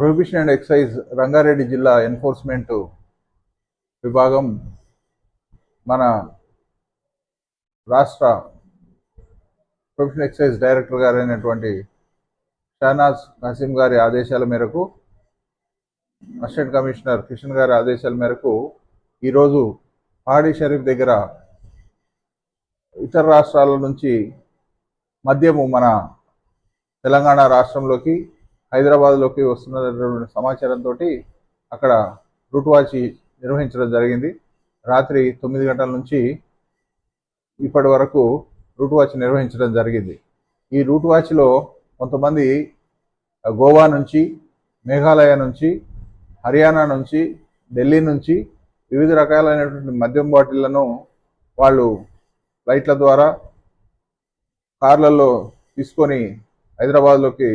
Prohibition and excise Rangareddy జిల్లా enforcement విభాగం మన రాష్ట్ర ప్రొహిబిషన్ ఎక్సైజ్ డైరెక్టర్ గారైనటువంటి షానాజ్ నసీం గారి ఆదేశాల మేరకు అసిస్టెంట్ కమిషనర్ కిషన్ గారి ఆదేశాల మేరకు ఈరోజు పాడి షరీఫ్ దగ్గర ఇతర రాష్ట్రాల నుంచి మద్యము మన తెలంగాణ రాష్ట్రంలోకి హైదరాబాద్లోకి వస్తున్నటువంటి సమాచారంతో అక్కడ రూట్ వాచ్ నిర్వహించడం జరిగింది. రాత్రి తొమ్మిది గంటల నుంచి ఇప్పటి వరకు రూట్ వాచ్ నిర్వహించడం జరిగింది. ఈ రూట్ వాచ్లో కొంతమంది గోవా నుంచి మేఘాలయ నుంచి హర్యానా నుంచి ఢిల్లీ నుంచి వివిధ రకాలైనటువంటి మద్యం బాటిళ్ళను వాళ్ళు ఫ్లైట్ల ద్వారా కార్లలో తీసుకొని హైదరాబాద్లోకి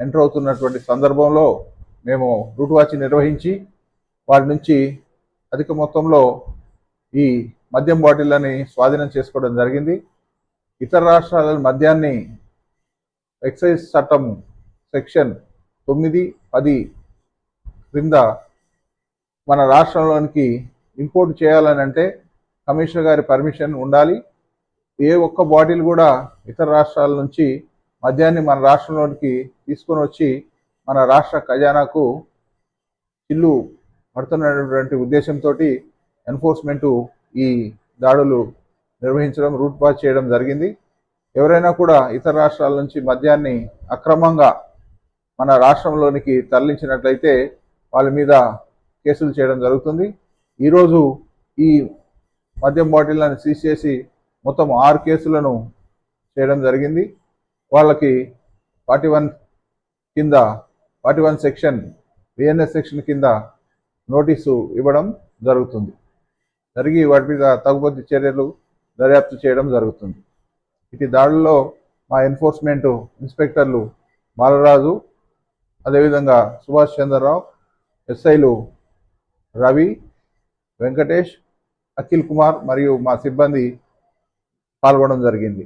ఎంటర్ అవుతున్నటువంటి సందర్భంలో మేము రూట్ వాచ్ నిర్వహించి వారి నుంచి అధిక మొత్తంలో ఈ మద్యం బాటిళ్ళని స్వాధీనం చేసుకోవడం జరిగింది. ఇతర రాష్ట్రాల మద్యాన్ని ఎక్సైజ్ చట్టం సెక్షన్ తొమ్మిది పది క్రింద మన రాష్ట్రంలోనికి ఇంపోర్ట్ చేయాలని అంటే కమిషనర్ గారి పర్మిషన్ ఉండాలి. ఏ ఒక్క బాటిల్ కూడా ఇతర రాష్ట్రాల నుంచి మద్యాన్ని మన రాష్ట్రంలోనికి తీసుకొని వచ్చి మన రాష్ట్ర ఖజానాకు ఇల్లు పడుతున్నటువంటి ఉద్దేశంతో ఎన్ఫోర్స్మెంటు ఈ దాడులు నిర్వహించడం రూట్ పాస్ చేయడం జరిగింది. ఎవరైనా కూడా ఇతర రాష్ట్రాల నుంచి మద్యాన్ని అక్రమంగా మన రాష్ట్రంలోనికి తరలించినట్లయితే వాళ్ళ మీద కేసులు చేయడం జరుగుతుంది. ఈరోజు ఈ మద్యం బాటిళ్ళను సీజ్ చేసి మొత్తం ఆరు కేసులను చేయడం జరిగింది. వాళ్ళకి ఫార్టీ వన్ కింద forty one section BNS section కింద నోటీసు ఇవ్వడం జరుగుతుంది. జరిగి వాటి మీద తగుపతి చర్యలు దర్యాప్తు చేయడం జరుగుతుంది. ఇటు దాడుల్లో మా ఎన్ఫోర్స్మెంట్ ఇన్స్పెక్టర్లు బాలరాజు అదేవిధంగా సుభాష్ చంద్రరావు ఎస్ఐలు రవి వెంకటేష్ అఖిల్ కుమార్ మరియు మా సిబ్బంది పాల్గొనడం జరిగింది.